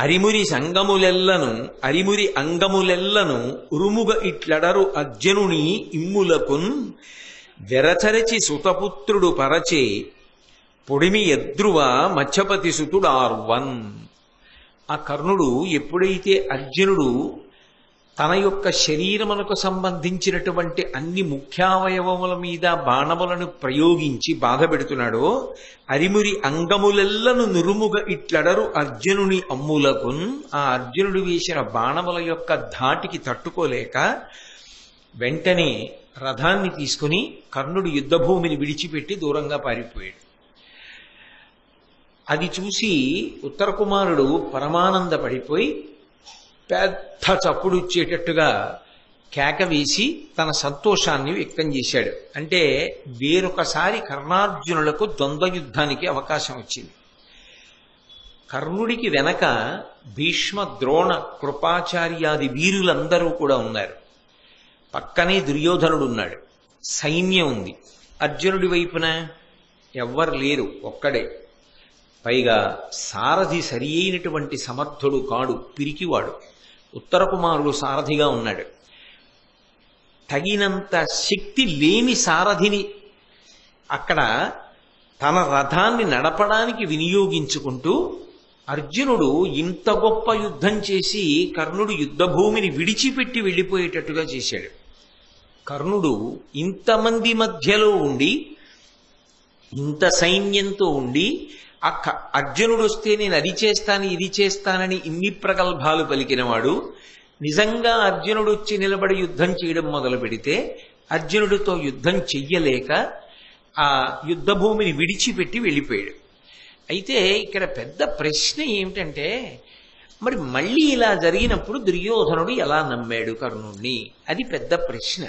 అరిమురి సంగములెల్లను అరిమురి అంగములెల్లను ఉరుముగ ఇట్లడరు అర్జునుని ఇమ్ములకున్ వెరచరచి సుతపుత్రుడు పరచే పొడిమి ఎద్రువ మత్స్యపతి సుతుడార్వన్. ఆ కర్ణుడు ఎప్పుడైతే అర్జునుడు తన యొక్క శరీరమునకు సంబంధించినటువంటి అన్ని ముఖ్యావయవముల మీద బాణములను ప్రయోగించి బాధ పెడుతున్నాడో అరిమురి అంగములెల్లను నురుముగా ఇట్లడరు అర్జునుని అమ్ములకున్ ఆ అర్జునుడు వేసిన బాణముల యొక్క ధాటికి తట్టుకోలేక వెంటనే రథాన్ని తీసుకుని కర్ణుడు యుద్ధభూమిని విడిచిపెట్టి దూరంగా పారిపోయాడు. అది చూసి ఉత్తర కుమారుడు పరమానంద పడిపోయి పెద్ద చప్పుడు ఇచ్చేటట్టుగా కేక వేసి తన సంతోషాన్ని వ్యక్తం చేశాడు. అంటే వేరొకసారి కర్ణార్జునులకు ద్వంద్వ యుద్ధానికి అవకాశం వచ్చింది. కర్ణుడికి వెనక భీష్మ ద్రోణ కృపాచార్యాది వీరులందరూ కూడా ఉన్నారు. పక్కనే దుర్యోధనుడు ఉన్నాడు. సైన్యం ఉంది. అర్జునుడి వైపున ఎవ్వరు లేరు ఒక్కడే. పైగా సారథి సరి అయినటువంటి సమర్థుడు కాడు పిరికివాడు. ఉత్తర కుమారుడు సారథిగా ఉన్నాడు. తగినంత శక్తి లేని సారథిని అక్కడ తన రథాన్ని నడపడానికి వినియోగించుకుంటూ అర్జునుడు ఇంత గొప్ప యుద్ధం చేసి కర్ణుడు యుద్ధభూమిని విడిచిపెట్టి వెళ్ళిపోయేటట్టుగా చేశాడు. కర్ణుడు ఇంతమంది మధ్యలో ఉండి ఇంత సైన్యంతో ఉండి అర్జునుడు వస్తే నేను అది చేస్తాను ఇది చేస్తానని ఇన్ని ప్రగల్భాలు పలికినవాడు నిజంగా అర్జునుడు వచ్చి నిలబడి యుద్ధం చేయడం మొదలు పెడితే అర్జునుడితో యుద్ధం చెయ్యలేక ఆ యుద్ధ భూమిని విడిచిపెట్టి వెళ్ళిపోయాడు. అయితే ఇక్కడ పెద్ద ప్రశ్న ఏమిటంటే మరి మళ్ళీ ఇలా జరిగినప్పుడు దుర్యోధనుడు ఎలా నమ్మాడు కర్ణుణ్ణి? అది పెద్ద ప్రశ్న.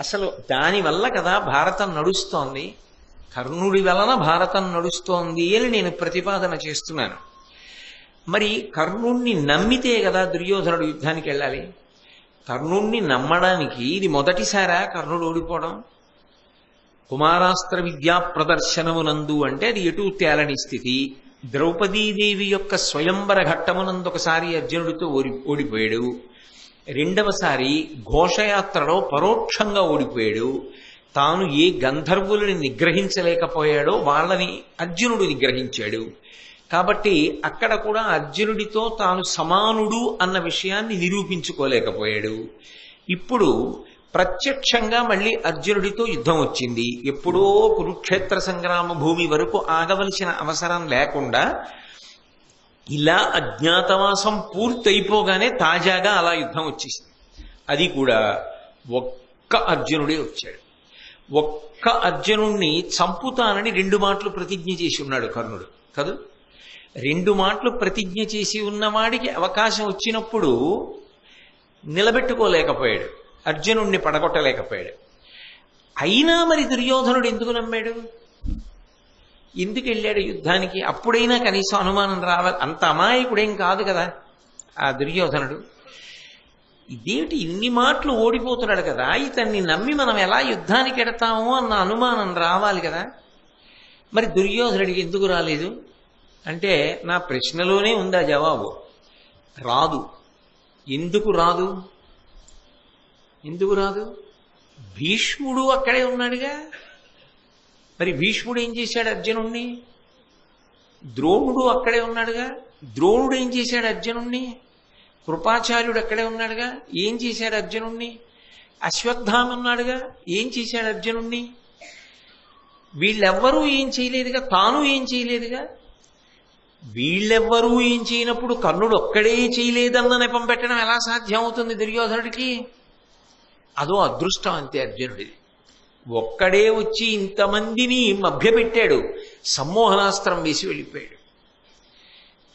అసలు దానివల్ల కదా భారతం నడుస్తోంది. కర్ణుడి వలన భారతం నడుస్తోంది అని నేను ప్రతిపాదన చేస్తున్నాను. మరి కర్ణుణ్ణి నమ్మితే కదా దుర్యోధనుడు యుద్ధానికి వెళ్ళాలి? కర్ణుణ్ణి నమ్మడానికి ఇది మొదటిసారా కర్ణుడు ఓడిపోవడం? కుమారాస్త్ర విద్యా ప్రదర్శనమునందు అంటే అది ఎటు తేలని స్థితి. ద్రౌపదీదేవి యొక్క స్వయంవర ఘట్టమునందు ఒకసారి అర్జునుడితో ఓడి ఓడిపోయాడు. రెండవసారి ఘోషయాత్రలో పరోక్షంగా ఓడిపోయాడు. తాను ఏ గంధర్వులని నిగ్రహించలేకపోయాడో వాళ్ళని అర్జునుడు నిగ్రహించాడు. కాబట్టి అక్కడ కూడా అర్జునుడితో తాను సమానుడు అన్న విషయాన్ని నిరూపించుకోలేకపోయాడు. ఇప్పుడు ప్రత్యక్షంగా మళ్ళీ అర్జునుడితో యుద్ధం వచ్చింది. ఎప్పుడో కురుక్షేత్ర సంగ్రామ భూమి వరకు ఆగవలసిన అవసరం లేకుండా ఇలా అజ్ఞాతవాసం పూర్తయిపోగానే తాజాగా అలా యుద్ధం వచ్చేసింది. అది కూడా ఒక్క అర్జునుడే వచ్చాడు. ఒక్క అర్జునుణ్ణి చంపుతానని రెండు మాటలు ప్రతిజ్ఞ చేసి ఉన్నాడు కర్ణుడు కదూ? రెండు మాటలు ప్రతిజ్ఞ చేసి ఉన్నవాడికి అవకాశం వచ్చినప్పుడు నిలబెట్టుకోలేకపోయాడు అర్జునుణ్ణి పడగొట్టలేకపోయాడు. అయినా మరి దుర్యోధనుడు ఎందుకు నమ్మాడు? ఎందుకు వెళ్ళాడు యుద్ధానికి? అప్పుడైనా కనీసం అనుమానం రావాలి అంత అమాయకుడేం కాదు కదా ఆ దుర్యోధనుడు. ఇదేమిటి ఇన్ని మాటలు ఓడిపోతున్నాడు కదా? ఇతన్ని నమ్మి మనం ఎలా యుద్ధానికి ఎడతామో అన్న అనుమానం రావాలి కదా? మరి దుర్యోధనుడికి ఎందుకు రాలేదు? అంటే నా ప్రశ్నలోనే ఉందా జవాబు? రాదు. ఎందుకు రాదు? ఎందుకు రాదు? భీష్ముడు అక్కడే ఉన్నాడుగా. మరి భీష్ముడు ఏం చేశాడు అర్జునుణ్ణి? ద్రోణుడు అక్కడే ఉన్నాడుగా. ద్రోణుడు ఏం చేశాడు అర్జునుణ్ణి? కృపాచార్యుడు అక్కడే ఉన్నాడుగా? ఏం చేశాడు అర్జునుణ్ణి? అశ్వత్థామ ఉన్నాడుగా? ఏం చేశాడు అర్జునుణ్ణి? వీళ్ళెవ్వరూ ఏం చేయలేదుగా? తాను ఏం చేయలేదుగా? వీళ్ళెవ్వరూ ఏం చేయనప్పుడు కర్ణుడు ఒక్కడే చేయలేదన్న నెపం పెట్టడం ఎలా సాధ్యం అవుతుంది దుర్యోధనుడికి? అదో అదృష్టం అంతే అర్జునుడిది. ఒక్కడే వచ్చి ఇంతమందిని మభ్యపెట్టాడు. సమ్మోహనాస్త్రం వేసి వెళ్ళిపోయాడు.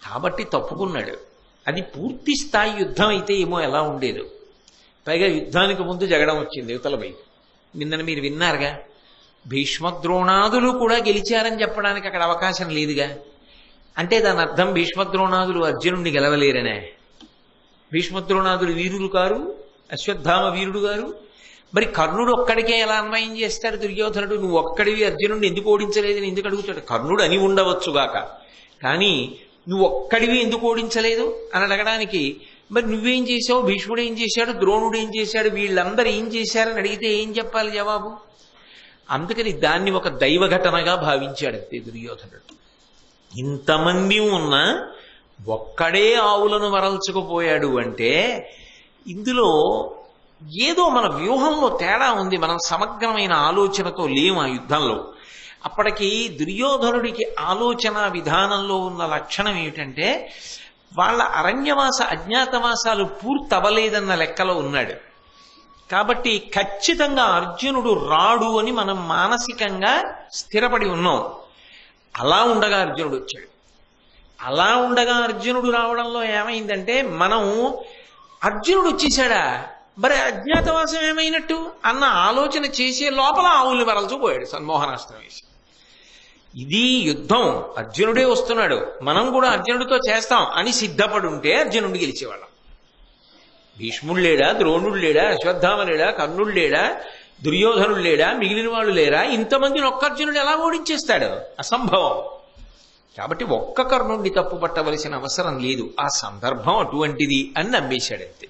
కాబట్టి తప్పుకున్నాడు. అది పూర్తి స్థాయి యుద్ధం అయితే ఏమో ఎలా ఉండేదో. పైగా యుద్ధానికి ముందు జగడం వచ్చింది యువతలపై నిన్న మీరు విన్నారుగా? భీష్మద్రోణాదులు కూడా గెలిచారని చెప్పడానికి అక్కడ అవకాశం లేదుగా. అంటే దాని అర్థం భీష్మద్రోణాదులు అర్జునుడిని గెలవలేరనే. భీష్మద్రోణాదులు వీరులు కారు అశ్వత్థామ వీరుడు గారు. మరి కర్ణుడు ఒక్కడికే ఎలా అన్వయం చేస్తాడు దుర్యోధనుడు? నువ్వు ఒక్కడివి అర్జునుడిని ఎందుకు ఓడించలేదని ఎందుకు అడుగుతాడు? కర్ణుడు అని ఉండవచ్చుగాక కానీ నువ్వు ఒక్కడివి ఎందుకు ఓడించలేదు? అని అడగడానికి మరి నువ్వేం చేసావు భీష్ముడు ఏం చేశాడు? ద్రోణుడు ఏం చేశాడు? వీళ్ళందరూ ఏం చేశారని అడిగితే ఏం చెప్పాలి జవాబు? అందుకని దాన్ని ఒక దైవ ఘటనగా భావించాడు అంతే దుర్యోధనుడు. ఇంతమంది ఉన్నా ఒక్కడే ఆవులను వరల్చుకుపోయాడు అంటే ఇందులో ఏదో మన వ్యూహంలో తేడా ఉంది మనం సమగ్రమైన ఆలోచనతో లేము ఆ యుద్ధంలో. అప్పటికి దుర్యోధనుడికి ఆలోచన విధానంలో ఉన్న లక్షణం ఏమిటంటే వాళ్ళ అరణ్యవాస అజ్ఞాతవాసాలు పూర్తవలేదన్న లెక్కలో ఉన్నాడు. కాబట్టి ఖచ్చితంగా అర్జునుడు రాడు అని మనం మానసికంగా స్థిరపడి ఉన్నాం. అలా ఉండగా అర్జునుడు వచ్చాడు. అలా ఉండగా అర్జునుడు రావడంలో ఏమైందంటే మనం అర్జునుడు వచ్చేసాడా? మరి అజ్ఞాతవాసం ఏమైనట్టు? అన్న ఆలోచన చేసే లోపల ఆవుల్ని వరల్చిపోయాడు సన్మోహనాస్త్రం వేసి. ఇది యుద్ధం. అర్జునుడే వస్తున్నాడు. మనం కూడా అర్జునుడితో చేస్తాం అని సిద్ధపడుంటే అర్జునుడు గెలిచేవాళ్ళం. భీష్ముడు లేడా? ద్రోణుడు లేడా? అశ్వత్థామ లేడా? కర్ణుడు లేడా? దుర్యోధనుడు లేడా? మిగిలిన వాళ్ళు లేరా? ఇంతమందిని ఒక్క అర్జునుడు ఎలా ఓడించేస్తాడు? అసంభవం. కాబట్టి ఒక్క కర్ణుడిని తప్పు పట్టవలసిన అవసరం లేదు. ఆ సందర్భం అటువంటిది అని నమ్మేశాడంతే.